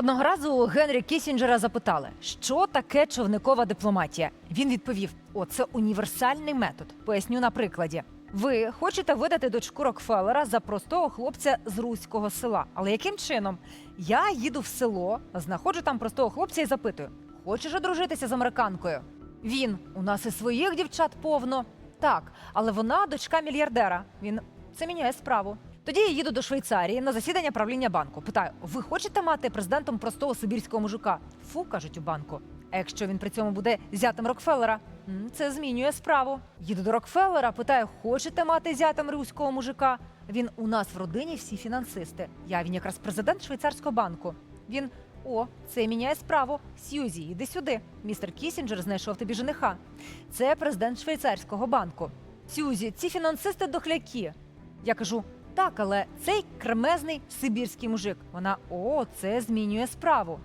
Одного разу Генрі Кісінджера запитали, що таке човникова дипломатія. Він відповів: О, це універсальний метод. Поясню на прикладі. Ви хочете видати дочку Рокфеллера за простого хлопця з руського села. Але яким чином? Я їду в село, знаходжу там простого хлопця і запитую: хочеш одружитися з американкою? Він у нас і своїх дівчат повно. Так, але вона дочка мільярдера. Він це міняє справу. Тоді я їду до Швейцарії на засідання правління банку. Питаю: ви хочете мати президентом простого сибірського мужика? Фу, кажуть у банку. А якщо він при цьому буде зятем Рокфеллера, це змінює справу. Їду до Рокфеллера, питаю, хочете мати зятем руського мужика? Він у нас в родині всі фінансисти. Я він якраз президент швейцарського банку. Він о, це міняє справу. Сьюзі, іди сюди. Містер Кісінджер знайшов тобі жениха. Це президент швейцарського банку. Сюзі, ці фінансисти дохляки. Я кажу: так, але цей кремезний сибірський мужик. Вона о, це змінює справу.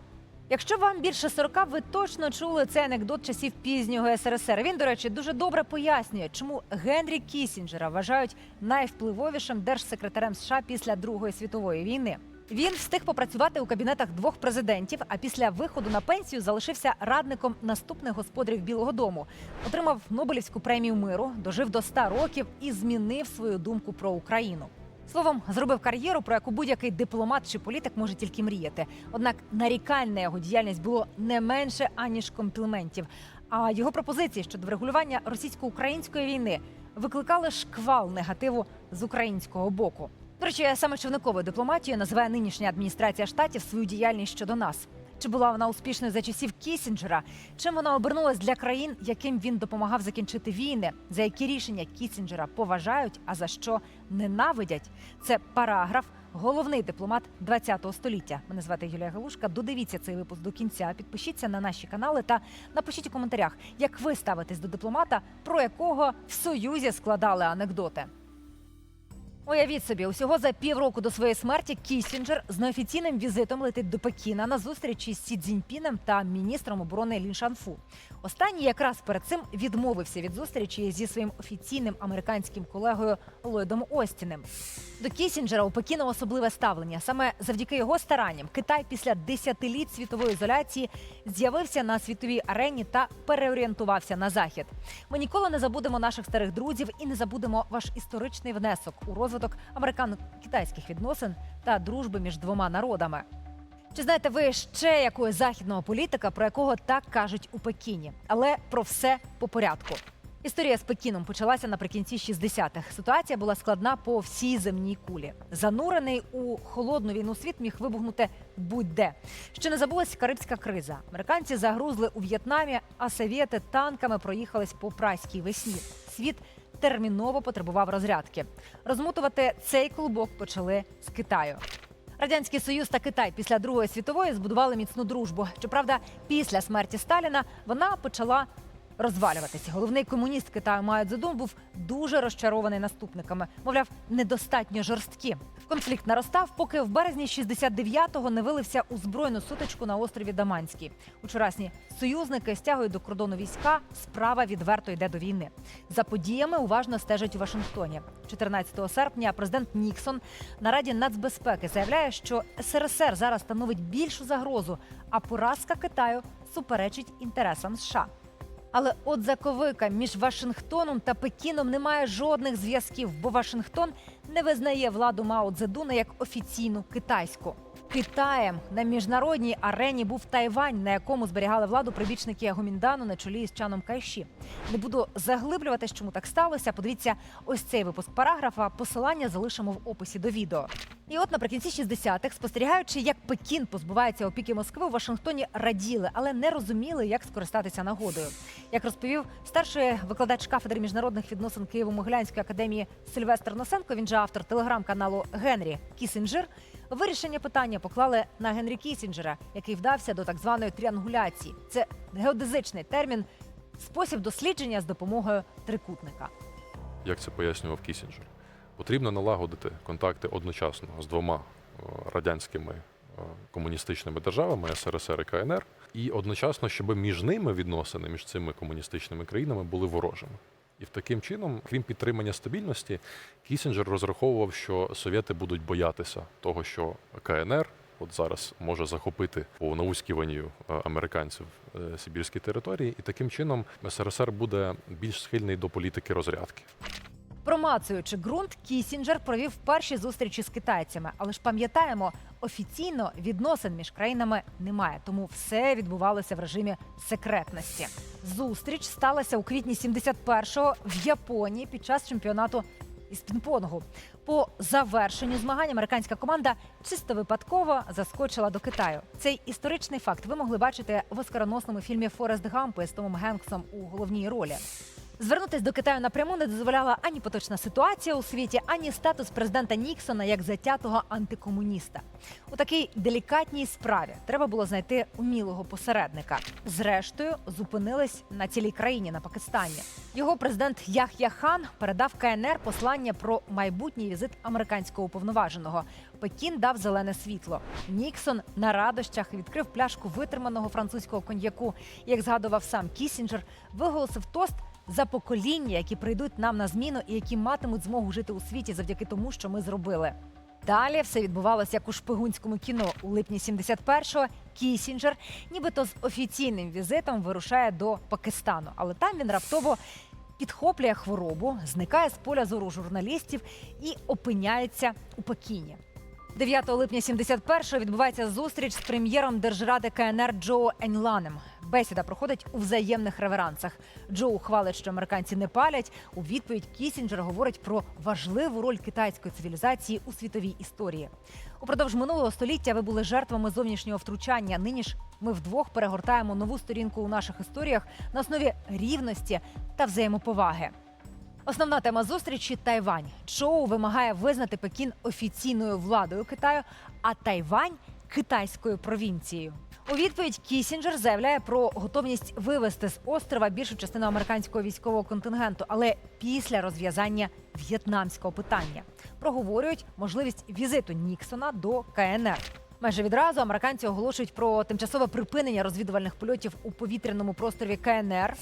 Якщо вам більше 40, ви точно чули цей анекдот часів пізнього СРСР. Він, до речі, дуже добре пояснює, чому Генрі Кісінджера вважають найвпливовішим держсекретарем США після Другої світової війни. Він встиг попрацювати у кабінетах двох президентів, а після виходу на пенсію залишився радником наступних господарів Білого Дому. Отримав Нобелівську премію миру, дожив до 100 років і змінив свою думку про Україну. Словом, зробив кар'єру, про яку будь-який дипломат чи політик може тільки мріяти. Однак нарікань на його діяльність було не менше аніж компліментів. А його пропозиції щодо врегулювання російсько-української війни викликали шквал негативу з українського боку. До речі, саме човниковою дипломатією називає нинішня адміністрація штатів свою діяльність щодо нас. Чи була вона успішною за часів Кісінджера? Чим вона обернулась для країн, яким він допомагав закінчити війни? За які рішення Кісінджера поважають, а за що ненавидять? Це параграф. Головний дипломат ХХ століття. Мене звати Юлія Галушка. Додивіться цей випуск до кінця. Підпишіться на наші канали та напишіть у коментарях, як ви ставитесь до дипломата, про якого в союзі складали анекдоти. Уявіть собі, усього за півроку до своєї смерті Кісінджер з неофіційним візитом летить до Пекіна на зустрічі з Сі Цзіньпінем та міністром оборони Лін Шанфу. Останній якраз перед цим відмовився від зустрічі зі своїм офіційним американським колегою Ллойдом Остіним. До Кісінджера у Пекіна особливе ставлення. Саме завдяки його старанням Китай після десятиліть світової ізоляції з'явився на світовій арені та переорієнтувався на захід. Ми ніколи не забудемо наших старих друзів і не забудемо ваш історичний внесок у розвиток американо-китайських відносин та дружби між двома народами. Чи знаєте ви ще якогось західного політика, про якого так кажуть у Пекіні? Але про все по порядку. Історія з Пекіном почалася наприкінці 60-х. Ситуація була складна по всій земній кулі. Занурений у холодну війну світ міг вибухнути будь-де. Ще не забулась карибська криза. Американці загрузли у В'єтнамі, а совєти танками проїхались по прайській весні. Світ терміново потребував розрядки. Розмотувати цей клубок почали з Китаю. Радянський Союз та Китай після Другої світової збудували міцну дружбу. Щоправда, після смерті Сталіна вона почала розвалюватися. Головний комуніст Китаю Мао Цзедун був дуже розчарований наступниками. Мовляв, недостатньо жорсткі. Конфлікт наростав, поки в березні 69-го не вилився у збройну сутичку на острові Даманський. Учорасні союзники стягують до кордону війська. Справа відверто йде до війни. За подіями уважно стежать у Вашингтоні. 14 серпня президент Ніксон на раді нацбезпеки заявляє, що СРСР зараз становить більшу загрозу, а поразка Китаю суперечить інтересам США. Але от заковика між Вашингтоном та Пекіном немає жодних зв'язків, бо Вашингтон не визнає владу Мао Цзедуна як офіційну китайську. Китаєм на міжнародній арені був Тайвань, на якому зберігали владу прибічники Гоміндану на чолі з Чаном Кайші. Не буду заглиблюватись, чому так сталося. Подивіться ось цей випуск параграфа. Посилання залишимо в описі до відео. І от наприкінці 60-х, спостерігаючи, як Пекін позбувається опіки Москви, у Вашингтоні раділи, але не розуміли, як скористатися нагодою. Як розповів старший викладач кафедри міжнародних відносин Києво-Могилянської академії Сильвестр Носенко, він же автор телеграм-каналу Генрі Кісінджер. Вирішення питання поклали на Генрі Кісінджера, який вдався до так званої тріангуляції. Це геодезичний термін, спосіб дослідження з допомогою трикутника. як це пояснював Кісінджер. Потрібно налагодити контакти одночасно з двома е, радянськими е, комуністичними державами СРСР і КНР, і одночасно, щоб між ними відносини між цими комуністичними країнами були ворожими. І в таким чином, крім підтримання стабільності, Кісінджер розраховував, що совєти будуть боятися того, що КНР от зараз може захопити по науськіванню е, американців Сибірські території, і таким чином СРСР буде більш схильний до політики розрядки. Промацуючи ґрунт, Кісінджер провів перші зустрічі з китайцями. Але ж пам'ятаємо, офіційно відносин між країнами немає, тому все відбувалося в режимі секретності. Зустріч сталася у квітні 71-го в Японії під час чемпіонату із пінг-понгу. По завершенню змагань американська команда чисто випадково заскочила до Китаю. Цей історичний факт ви могли бачити в оскароносному фільмі Форест Гамп із Томом Генксом у головній ролі. Звернутись до Китаю напряму не дозволяла ані поточна ситуація у світі, ані статус президента Ніксона як затятого антикомуніста. У такій делікатній справі треба було знайти умілого посередника. Зрештою, зупинились на цілій країні на Пакистані. Його президент Ях'я Хан передав КНР послання про майбутній візит американського уповноваженого. Пекін дав зелене світло. Ніксон на радощах відкрив пляшку витриманого французького коньяку. Як згадував сам Кісінджер, виголосив тост за покоління, які прийдуть нам на зміну і які матимуть змогу жити у світі завдяки тому, що ми зробили. Далі все відбувалося як у шпигунському кіно. У липні 71-го Кісінджер, нібито з офіційним візитом, вирушає до Пакистану, але там він раптово підхоплює хворобу, зникає з поля зору журналістів і опиняється у Пекіні. 9 липня 71-го відбувається зустріч з прем'єром держради КНР Джо Еньланем. Бесіда проходить у взаємних реверансах. Джоу хвалить, що американці не палять. У відповідь Кісінджер говорить про важливу роль китайської цивілізації у світовій історії. Упродовж минулого століття ви були жертвами зовнішнього втручання. Нині ж ми вдвох перегортаємо нову сторінку у наших історіях на основі рівності та взаємоповаги. Основна тема зустрічі Тайвань. Чоу вимагає визнати Пекін офіційною владою Китаю, а Тайвань китайською провінцією. У відповідь Кісінджер заявляє про готовність вивести з острова більшу частину американського військового контингенту, але після розв'язання в'єтнамського питання проговорюють можливість візиту Ніксона до КНР. Майже відразу американці оголошують про тимчасове припинення розвідувальних польотів у повітряному просторі КНР.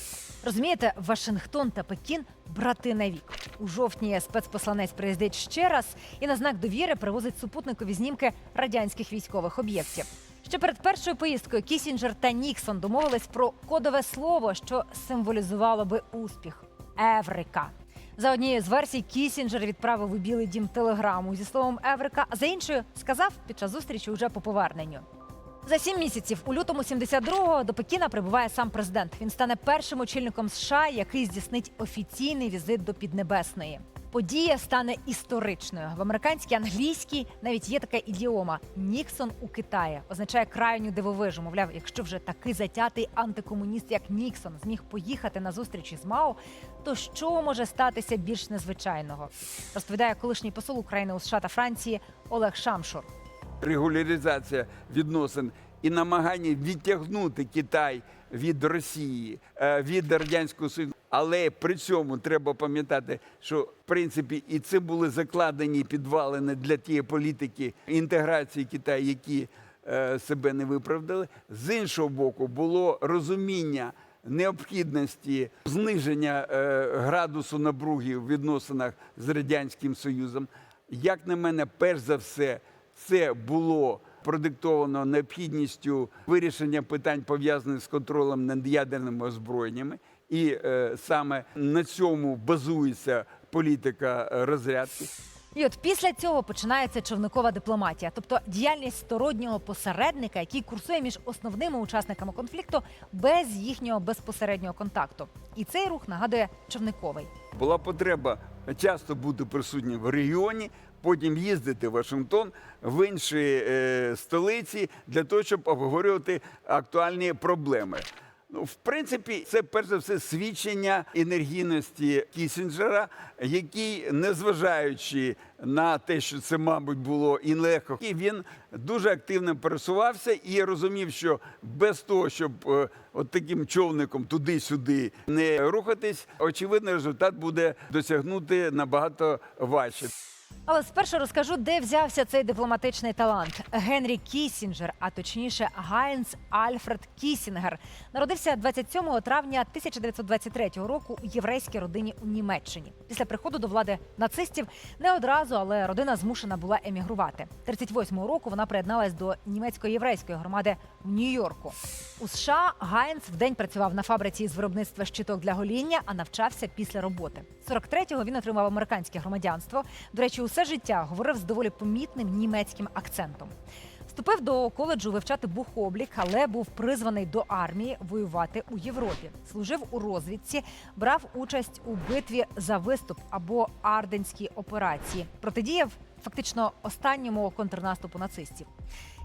Розумієте, Вашингтон та Пекін брати на вік. У жовтні спецпосланець приїздить ще раз і на знак довіри привозить супутникові знімки радянських військових об'єктів. Ще перед першою поїздкою Кісінджер та Ніксон домовились про кодове слово, що символізувало би успіх Еврика. За однією з версій Кісінджер відправив у Білий Дім телеграму зі словом Еврика, а за іншою сказав під час зустрічі уже по поверненню. За сім місяців у лютому 72-го до Пекіна прибуває сам президент. Він стане першим очільником США, який здійснить офіційний візит до Піднебесної. Подія стане історичною. В американській англійській навіть є така ідіома Ніксон у Китаї означає крайню дивовижу. Мовляв, якщо вже такий затятий антикомуніст, як Ніксон, зміг поїхати на зустрічі з Мао, то що може статися більш незвичайного? Розповідає колишній посол України у США та Франції Олег Шамшур. регуляризація відносин і намагання відтягнути Китай від Росії, е, від радянського союзу. Але при цьому треба пам'ятати, що в принципі і це були закладені підвалини для тієї політики інтеграції Китаю, які е, себе не виправдали. З іншого боку, було розуміння необхідності зниження е, градусу напруги в відносинах з радянським союзом. Як на мене, перш за все, це було продиктовано необхідністю вирішення питань пов'язаних з контролем над ядерними озброєннями, і е, саме на цьому базується політика е, розрядки. І от після цього починається човникова дипломатія, тобто діяльність стороннього посередника, який курсує між основними учасниками конфлікту без їхнього безпосереднього контакту. І цей рух нагадує човниковий. Була потреба часто бути присутнім в регіоні, потім їздити в Вашингтон в інші е, столиці для того, щоб обговорювати актуальні проблеми. Ну, в принципі, це перш за все свідчення енергійності Кісінджера, який, незважаючи на те, що це, мабуть, було і нелегко, він дуже активно пересувався і розумів, що без того, щоб е, от таким човником туди-сюди не рухатись, очевидно, результат буде досягнути набагато важче. Але спершу розкажу, де взявся цей дипломатичний талант. Генрі Кісінджер, а точніше Гайнц Альфред Кісінгер, народився 27 травня 1923 року у єврейській родині у Німеччині. Після приходу до влади нацистів не одразу, але родина змушена була емігрувати. 38-го року вона приєдналась до німецько-єврейської громади в Нью-Йорку. У США Гайнц вдень працював на фабриці з виробництва щиток для гоління, а навчався після роботи. 43-го він отримав американське громадянство. До речі, усе життя говорив з доволі помітним німецьким акцентом. Вступив до коледжу вивчати бухоблік, але був призваний до армії воювати у Європі. Служив у розвідці, брав участь у битві за виступ або арденській операції. Протидіяв фактично останньому контрнаступу нацистів.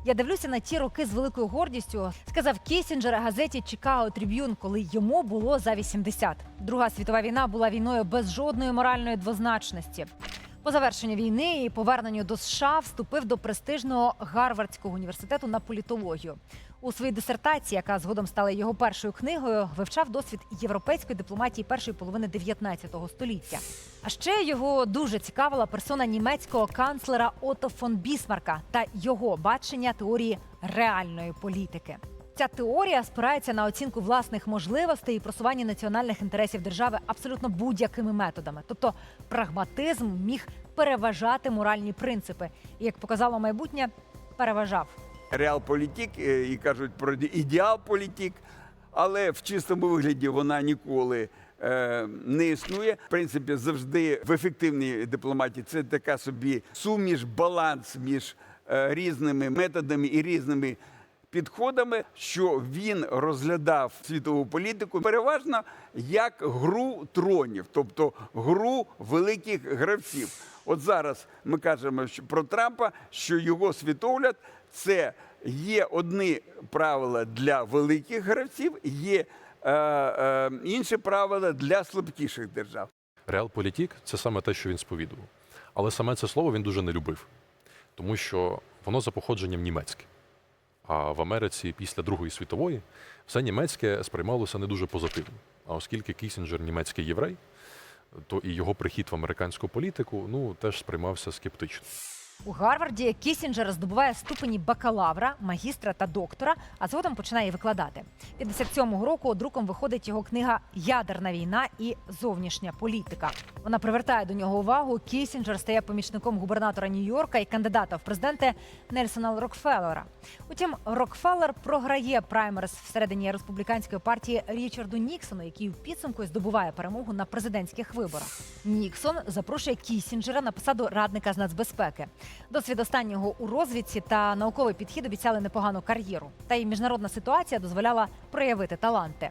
Я дивлюся на ті роки з великою гордістю, сказав Кісінджер газеті Чикаго Триб'юн, коли йому було за 80. Друга світова війна була війною без жодної моральної двозначності. По завершенню війни і поверненню до США вступив до престижного Гарвардського університету на політологію. У своїй дисертації, яка згодом стала його першою книгою, вивчав досвід європейської дипломатії першої половини 19 століття. А ще його дуже цікавила персона німецького канцлера Ото фон Бісмарка та його бачення теорії реальної політики. Ця теорія спирається на оцінку власних можливостей і просування національних інтересів держави абсолютно будь-якими методами. Тобто прагматизм міг переважати моральні принципи. І як показало майбутнє, переважав. реалполітік е, і кажуть про ідеал політік, але в чистому вигляді вона ніколи е, не існує. В принципі, завжди в ефективній дипломатії це така собі суміш, баланс між е, різними методами і різними. Підходами, що він розглядав світову політику переважно як гру тронів, тобто гру великих гравців. От зараз ми кажемо про Трампа, що його світогляд це є одні правила для великих гравців, є е, е, інші правила для слабкіших держав. Реалполітік це саме те, що він сповідував. Але саме це слово він дуже не любив, тому що воно за походженням німецьке. А в Америці після Другої світової все німецьке сприймалося не дуже позитивно. А оскільки Кісінджер німецький єврей, то і його прихід в американську політику ну теж сприймався скептично. У Гарварді Кісінджер здобуває ступені бакалавра, магістра та доктора, а згодом починає викладати. 57-го року друком виходить його книга Ядерна війна і зовнішня політика. Вона привертає до нього увагу. Кісінджер стає помічником губернатора Нью-Йорка і кандидата в президенти Нельсона Рокфеллера. Утім, Рокфеллер програє праймерс всередині республіканської партії Річарду Ніксону, який в підсумку здобуває перемогу на президентських виборах. Ніксон запрошує Кісінджера на посаду радника з нацбезпеки. Досвід останнього у розвідці та науковий підхід обіцяли непогану кар'єру. Та й міжнародна ситуація дозволяла проявити таланти.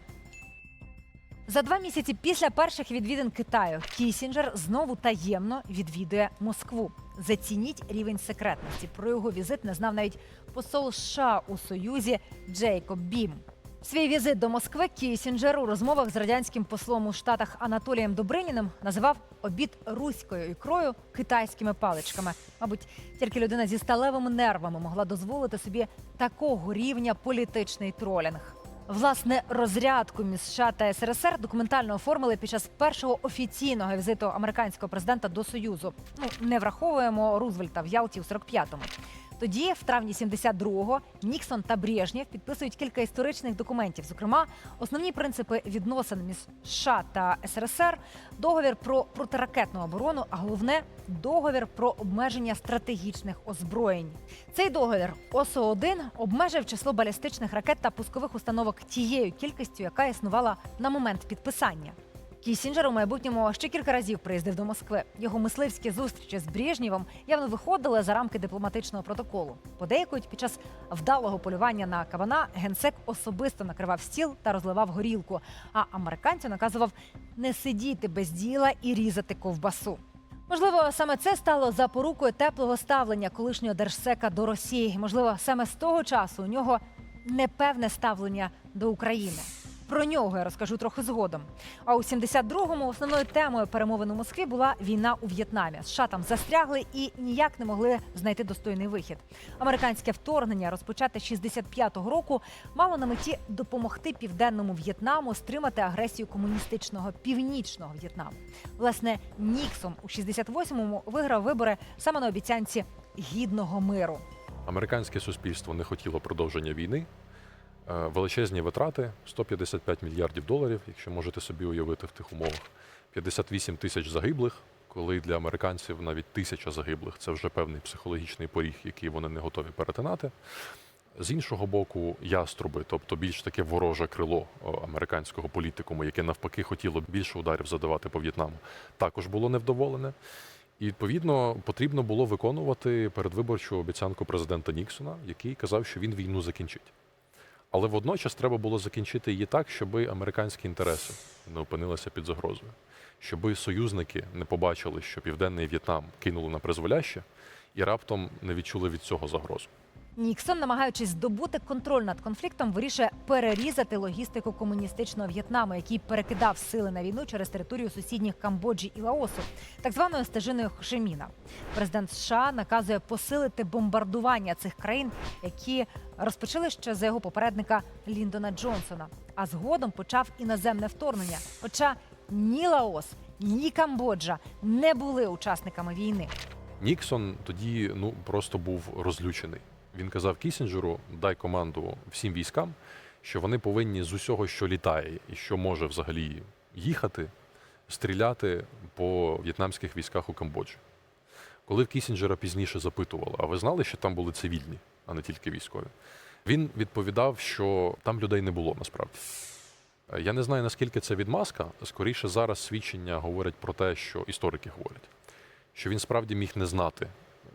За два місяці після перших відвідин Китаю Кісінджер знову таємно відвідує Москву. Зацініть рівень секретності. Про його візит не знав навіть посол США у Союзі Джейкоб Бім. Свій візит до Москви Кісінджер у розмовах з радянським послом у Штатах Анатолієм Добриніним називав обід руською ікрою китайськими паличками. Мабуть, тільки людина зі сталевими нервами могла дозволити собі такого рівня політичний тролінг. Власне, розрядку між США та СРСР документально оформили під час першого офіційного візиту американського президента до Союзу. Ну не враховуємо Рузвельта в Ялті у 45-му. Тоді, в травні 72-го, Ніксон та Брежнєв підписують кілька історичних документів, зокрема, основні принципи відносин між США та СРСР, договір про протиракетну оборону, а головне договір про обмеження стратегічних озброєнь. Цей договір ОСО 1 обмежив число балістичних ракет та пускових установок тією кількістю, яка існувала на момент підписання. Кісінджер у майбутньому ще кілька разів приїздив до Москви. Його мисливські зустрічі з Брежнєвим явно виходили за рамки дипломатичного протоколу. Подейкують, під час вдалого полювання на кабана генсек особисто накривав стіл та розливав горілку. А американцю наказував не сидіти без діла і різати ковбасу. Можливо, саме це стало запорукою теплого ставлення колишнього держсека до Росії. Можливо, саме з того часу у нього непевне ставлення до України. Про нього я розкажу трохи згодом. А у 72-му основною темою перемовин у Москві була війна у В'єтнамі. США там застрягли і ніяк не могли знайти достойний вихід. Американське вторгнення, розпочате 65-го року, мало на меті допомогти південному В'єтнаму стримати агресію комуністичного північного В'єтнаму. Власне, Ніксон у 68-му виграв вибори саме на обіцянці гідного миру. Американське суспільство не хотіло продовження війни. Е, Величезні витрати 155 мільярдів доларів, якщо можете собі уявити в тих умовах. 58 тисяч загиблих, коли для американців навіть тисяча загиблих це вже певний психологічний поріг, який вони не готові перетинати. З іншого боку, яструби, тобто більш таке вороже крило американського політикуму, яке навпаки хотіло більше ударів задавати по В'єтнаму, також було невдоволене. І відповідно потрібно було виконувати передвиборчу обіцянку президента Ніксона, який казав, що він війну закінчить. Але водночас треба було закінчити її так, щоб американські інтереси не опинилися під загрозою, щоб союзники не побачили, що південний В'єтнам кинули на призволяще, і раптом не відчули від цього загрозу. Ніксон, намагаючись здобути контроль над конфліктом, вирішує перерізати логістику комуністичного В'єтнаму, який перекидав сили на війну через територію сусідніх Камбоджі і Лаосу, так званою стежиною Хошиміна. Президент США наказує посилити бомбардування цих країн, які розпочали ще за його попередника Ліндона Джонсона. А згодом почав іноземне вторгнення. Хоча ні Лаос, ні Камбоджа не були учасниками війни. Ніксон тоді ну просто був розлючений. Він казав Кісінджеру: дай команду всім військам, що вони повинні з усього, що літає, і що може взагалі їхати, стріляти по в'єтнамських військах у Камбоджі. Коли в Кісінджера пізніше запитували, а ви знали, що там були цивільні, а не тільки військові? Він відповідав, що там людей не було насправді. Я не знаю, наскільки це відмазка. Скоріше зараз свідчення говорять про те, що історики говорять, що він справді міг не знати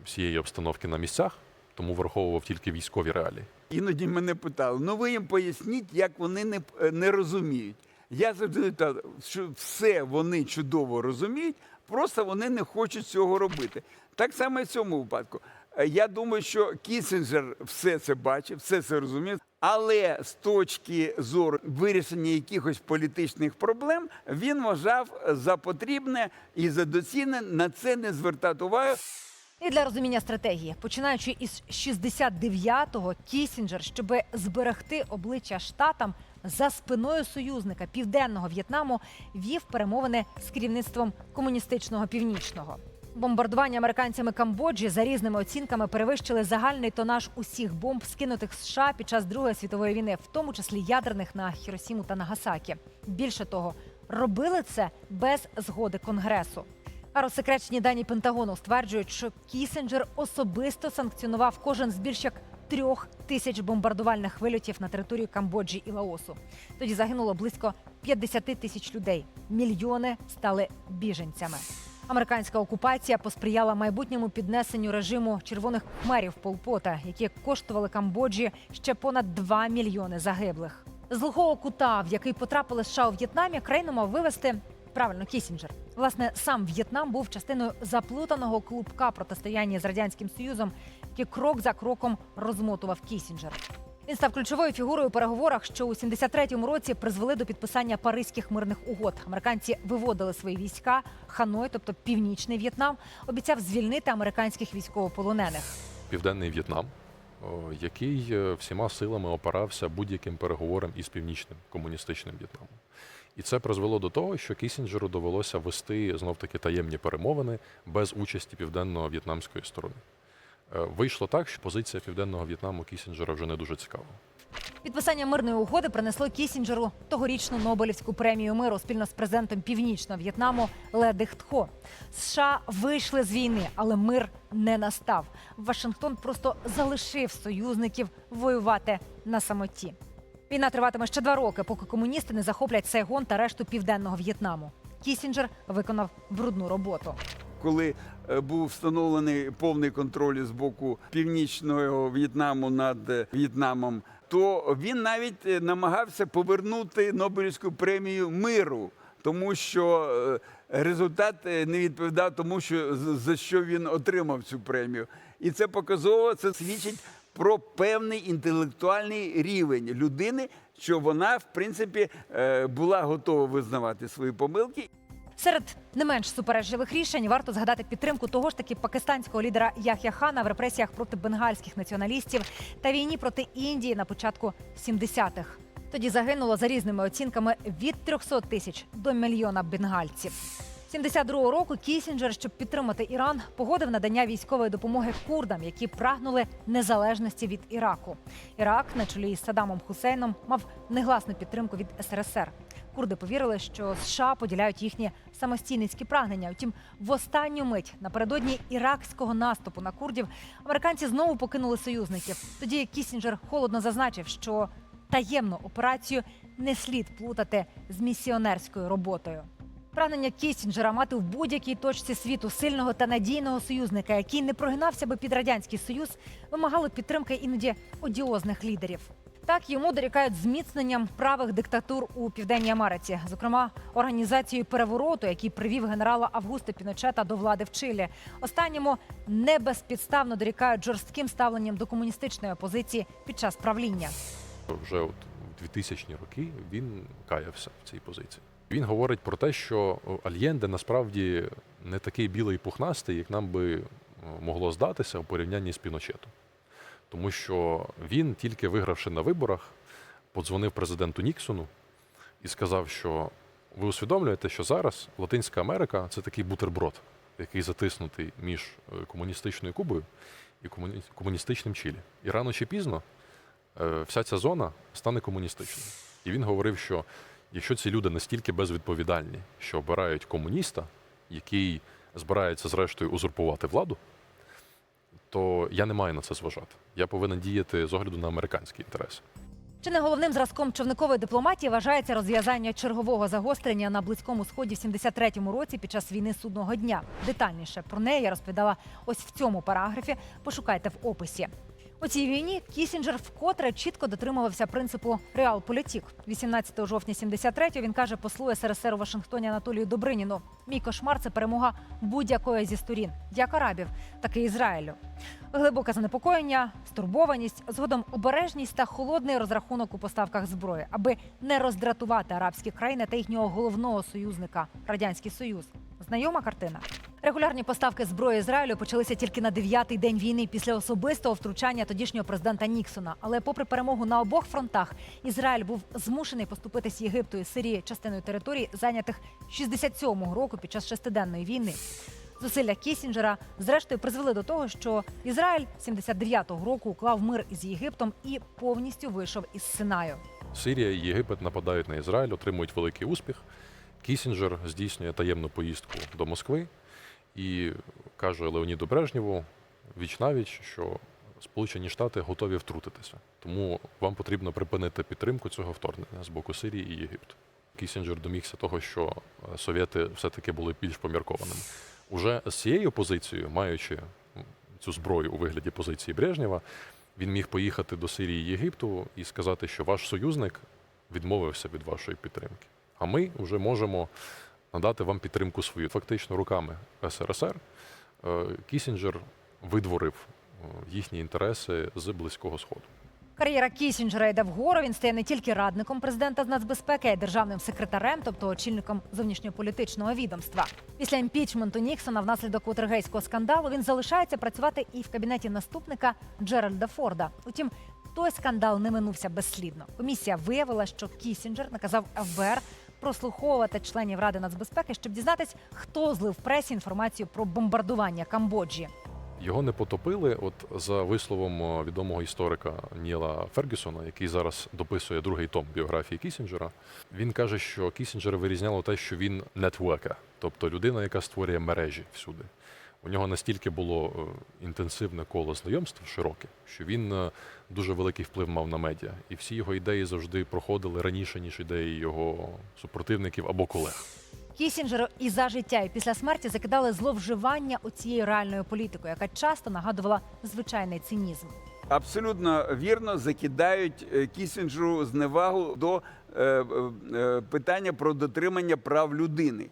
всієї обстановки на місцях, тому враховував тільки військові реалії. Іноді мене питали, ну ви їм поясніть, як вони не, не розуміють. Я завжди кажу, що все вони чудово розуміють, просто вони не хочуть цього робити. Так само і в цьому випадку. Е, Я думаю, що Кісінджер все це бачив, все це розумів. Але з точки зору вирішення якихось політичних проблем він вважав за потрібне і за доцільне на це не звертати увагу. І для розуміння стратегії, починаючи із 69-го, Кісінджер, щоб зберегти обличчя штатам за спиною союзника південного В'єтнаму, вів перемовини з керівництвом комуністичного північного. Бомбардування американцями Камбоджі за різними оцінками перевищили загальний тонаж усіх бомб, скинутих США під час Другої світової війни, в тому числі ядерних на Хіросіму та Нагасакі. Більше того, робили це без згоди Конгресу. А розсекречені дані Пентагону стверджують, що Кісінджер особисто санкціонував кожен з більш як трьох тисяч бомбардувальних вильотів на територію Камбоджі і Лаосу. Тоді загинуло близько 50 тисяч людей. Мільйони стали біженцями. Американська окупація посприяла майбутньому піднесенню режиму червоних хмерів Полпота, які коштували Камбоджі ще понад 2 мільйони загиблих. З глухого кута, в який потрапили США у В'єтнамі, країну мав вивести правильно Кісінджер. Власне, сам В'єтнам був частиною заплутаного клубка протистояння з радянським союзом, який крок за кроком розмотував Кісінджер. Він став ключовою фігурою у переговорах, що у 73-му році призвели до підписання паризьких мирних угод. Американці виводили свої війська. Ханой, тобто північний В'єтнам, обіцяв звільнити американських військовополонених. Південний В'єтнам, який е, всіма силами опирався будь-яким переговорам із північним комуністичним В'єтнамом. І це призвело до того, що Кісінджеру довелося вести знов таки таємні перемовини без участі південно-в'єтнамської сторони. Е, Вийшло так, що позиція південного В'єтнаму Кісінджера вже не дуже цікава. Підписання мирної угоди принесло Кісінджеру тогорічну Нобелівську премію миру спільно з президентом Північного В'єтнаму Ле Дихтхо. США вийшли з війни, але мир не настав. Вашингтон просто залишив союзників воювати на самоті. Війна триватиме ще два роки, поки комуністи не захоплять Сайгон та решту південного В'єтнаму. Кісінджер виконав брудну роботу. коли е, був встановлений повний контроль з боку північного В'єтнаму над е, В'єтнамом, то він навіть е, намагався повернути Нобелівську премію миру, тому що результат не відповідав тому, що за що він отримав цю премію. І це показово, це свідчить про певний інтелектуальний рівень людини, що вона, в принципі, е, була готова визнавати свої помилки. Серед не менш суперечливих рішень варто згадати підтримку того ж таки пакистанського лідера Яхя Хана в репресіях проти бенгальських націоналістів та війні проти Індії на початку 70-х. Тоді загинуло за різними оцінками від 300 тисяч до мільйона бенгальців. 72-го року Кісінджер, щоб підтримати Іран, погодив надання військової допомоги курдам, які прагнули незалежності від Іраку. Ірак на чолі із Саддамом Хусейном мав негласну підтримку від СРСР. Курди повірили, що США поділяють їхні самостійницькі прагнення. Втім, в останню мить напередодні іракського наступу на курдів американці знову покинули союзників. Тоді Кісінджер холодно зазначив, що таємну операцію не слід плутати з місіонерською роботою. Прагнення Кісінджера мати в будь-якій точці світу сильного та надійного союзника, який не прогинався би під радянський союз, вимагало підтримки іноді одіозних лідерів. Так йому дорікають зміцненням правих диктатур у південній Америці, зокрема організацією перевороту, який привів генерала Августа Піночета до влади в Чилі. Останньому не безпідставно дорікають жорстким ставленням до комуністичної опозиції під час правління. Вже от у 2000-ні роки він каявся в цій позиції. Він говорить про те, що Альєнде насправді не такий білий і пухнастий, як нам би е, могло здатися у порівнянні з Піночетом. Тому що він, тільки вигравши на виборах, подзвонив президенту Ніксону і сказав, що ви усвідомлюєте, що зараз Латинська Америка це такий бутерброд, який затиснутий між е, комуністичною Кубою і комуністичним Чилі. І рано чи пізно е, вся ця зона стане комуністичною. І він говорив, що якщо ці люди настільки безвідповідальні, що обирають комуніста, який збирається зрештою узурпувати владу, то я не маю на це зважати. Я повинен діяти з огляду на американські інтереси. Чи не головним зразком човникової дипломатії вважається розв'язання чергового загострення на близькому сході в 73-му році під час війни судного дня? Детальніше про неї я розповідала ось в цьому параграфі. Пошукайте в описі. У цій війні Кісінджер вкотре чітко дотримувався принципу реалполітік. 18 жовтня 73-го він каже послу СРСР у Вашингтоні Анатолію Добриніну: Мій кошмар це перемога будь-якої зі сторін, як Арабів, так і Ізраїлю. Глибоке занепокоєння, стурбованість, згодом обережність та холодний розрахунок у поставках зброї, аби не роздратувати арабські країни та їхнього головного союзника радянський союз. Знайома картина. Регулярні поставки зброї Ізраїлю почалися тільки на дев'ятий день війни після особистого втручання тодішнього президента Ніксона. Але, попри перемогу на обох фронтах, Ізраїль був змушений поступитись Єгипту і Сирії частиною територій, зайнятих 67-го року під час шестиденної війни. Зусилля Кісінджера зрештою призвели до того, що Ізраїль 79-го року уклав мир із Єгиптом і повністю вийшов із Синаю. Сирія і Єгипет нападають на Ізраїль, отримують великий успіх. Кісінджер здійснює таємну поїздку до Москви і каже Леоніду Брежнєву віч-навіч, що Сполучені Штати готові втрутитися. Тому вам потрібно припинити підтримку цього вторгнення з боку Сирії і Єгипту. Кісінджер домігся того, що е, совєти все-таки були більш поміркованими. Уже з цією позицією, маючи цю зброю у вигляді позиції Брежнєва, він міг поїхати до Сирії і Єгипту і сказати, що ваш союзник відмовився від вашої підтримки. А ми вже можемо надати вам підтримку свою. Фактично, руками СРСР е, Кісінджер видворив е, їхні інтереси з Близького Сходу. Кар'єра Кісінджера йде вгору. Він стає не тільки радником президента з нацбезпеки, а й державним секретарем, тобто очільником зовнішньополітичного відомства. Після імпічменту Ніксона внаслідок Вотергейського скандалу він залишається працювати і в кабінеті наступника Джеральда Форда. Утім, той скандал не минувся безслідно. Комісія виявила, що Кісінджер наказав ФБР прослуховувати членів Ради нацбезпеки, щоб дізнатись, хто злив пресі інформацію про бомбардування Камбоджі. Його не потопили, от за висловом е, відомого історика Ніла Фергюсона, який зараз дописує другий том біографії Кісінджера. Він каже, що Кісінджера вирізняло те, що він нетворка, тобто людина, яка створює мережі всюди. У нього настільки було е, інтенсивне коло знайомств широке, що він е, дуже великий вплив мав на медіа, і всі його ідеї завжди проходили раніше, ніж ідеї його супротивників або колег. Кісінджеру і за життя, і після смерті закидали зловживання оцією реальною політикою, яка часто нагадувала звичайний цинізм. Абсолютно вірно закидають е, Кісінджеру зневагу до е, е, питання про дотримання прав людини.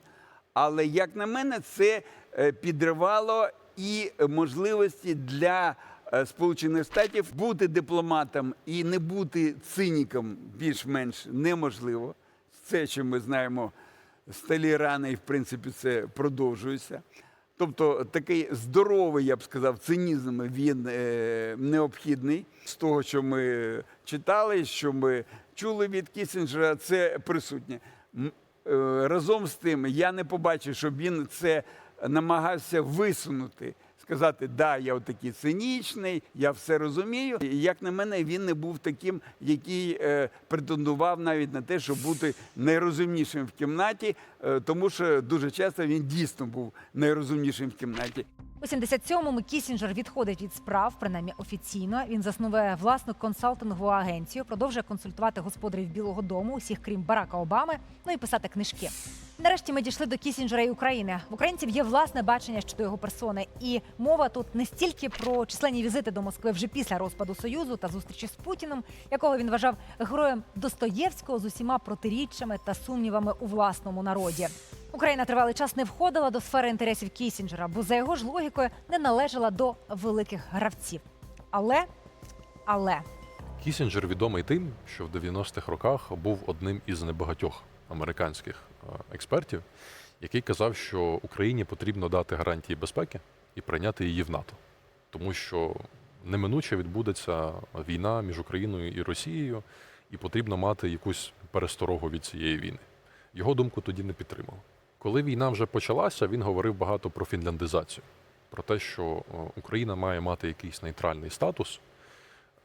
Але як на мене, це е, підривало і можливості для е, Сполучених Штатів. Бути дипломатом і не бути циніком більш-менш неможливо. Це, що ми знаємо, сталі рани, і в принципі це продовжується. Тобто такий здоровий, я б сказав, цинізм він е, необхідний. З того, що ми читали, що ми чули від Кісінджера, це присутнє. Е, Разом з тим, я не побачив, щоб він це намагався висунути. Сказати, да, я отакий цинічний, я все розумію. Як на мене, він не був таким, який е, претендував навіть на те, щоб бути найрозумнішим в кімнаті, е, тому що дуже часто він дійсно був найрозумнішим в кімнаті. У 77-му Кісінджер відходить від справ, принаймні офіційно. Він засновує власну консалтингову агенцію, продовжує консультувати господарів Білого Дому, усіх крім Барака Обами, ну і писати книжки. Нарешті ми дійшли до Кісінджера і України. В українців є власне бачення щодо його персони, і мова тут не стільки про численні візити до Москви вже після розпаду Союзу та зустрічі з Путіним, якого він вважав героєм Достоєвського з усіма протиріччями та сумнівами у власному народі. Україна тривалий час не входила до сфери інтересів Кісінджера, бо за його ж логікою не належала до великих гравців. Але, але Кісінджер відомий тим, що в 90-х роках був одним із небагатьох американських е, експертів, який казав, що Україні потрібно дати гарантії безпеки і прийняти її в НАТО, тому що неминуче відбудеться війна між Україною і Росією, і потрібно мати якусь пересторогу від цієї війни. Його думку тоді не підтримали. Коли війна вже почалася, він говорив багато про фінляндизацію, про те, що е, Україна має мати якийсь нейтральний статус,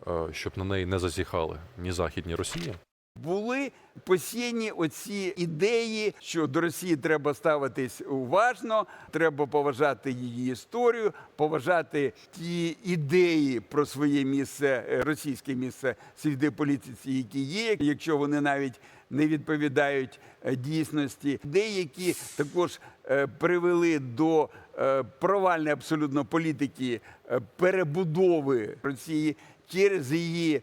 е, щоб на неї не зазіхали ні Західні Росії. Були посіяні оці ідеї, що до Росії треба ставитись уважно, треба поважати її історію, поважати ті ідеї про своє місце, е, російське місце в політиці, які є, якщо вони навіть не відповідають е, дійсності. Деякі також е, привели до провальної абсолютно політики перебудови Росії через її,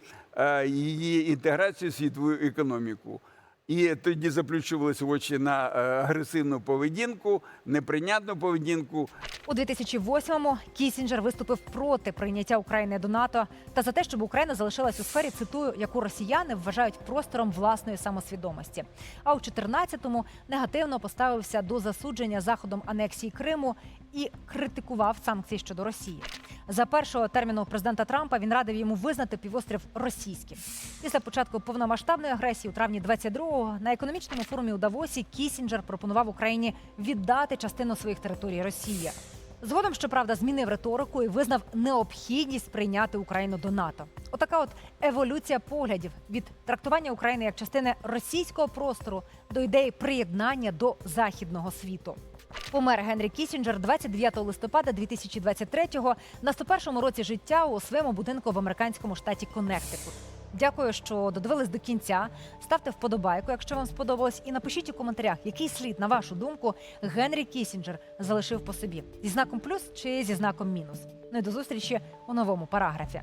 її інтеграцію в світову економіку. І тоді заплющувалися очі на е, агресивну поведінку, неприйнятну поведінку. у 2008-му Кісінджер виступив проти прийняття України до НАТО та за те, щоб Україна залишилась у сфері, цитую, яку росіяни вважають простором власної самосвідомості. А у 2014-му негативно поставився до засудження заходом анексії Криму і критикував санкції щодо Росії. За першого терміну президента Трампа він радив йому визнати півострів російським. Після початку повномасштабної агресії у травні 22-го на економічному форумі у Давосі Кісінджер пропонував Україні віддати частину своїх територій Росії. Згодом, щоправда, змінив риторику і визнав необхідність прийняти Україну до НАТО. Отака от еволюція поглядів від трактування України як частини російського простору до ідеї приєднання до західного світу. Помер Генрі Кісінджер 29 листопада 2023-го на 101-му році життя у своєму будинку в американському штаті Коннектикут. Дякую, що додивились до кінця. Ставте вподобайку, якщо вам сподобалось, і напишіть у коментарях, який слід, на вашу думку, Генрі Кісінджер залишив по собі зі знаком плюс чи зі знаком мінус. Ну і до зустрічі у новому параграфі.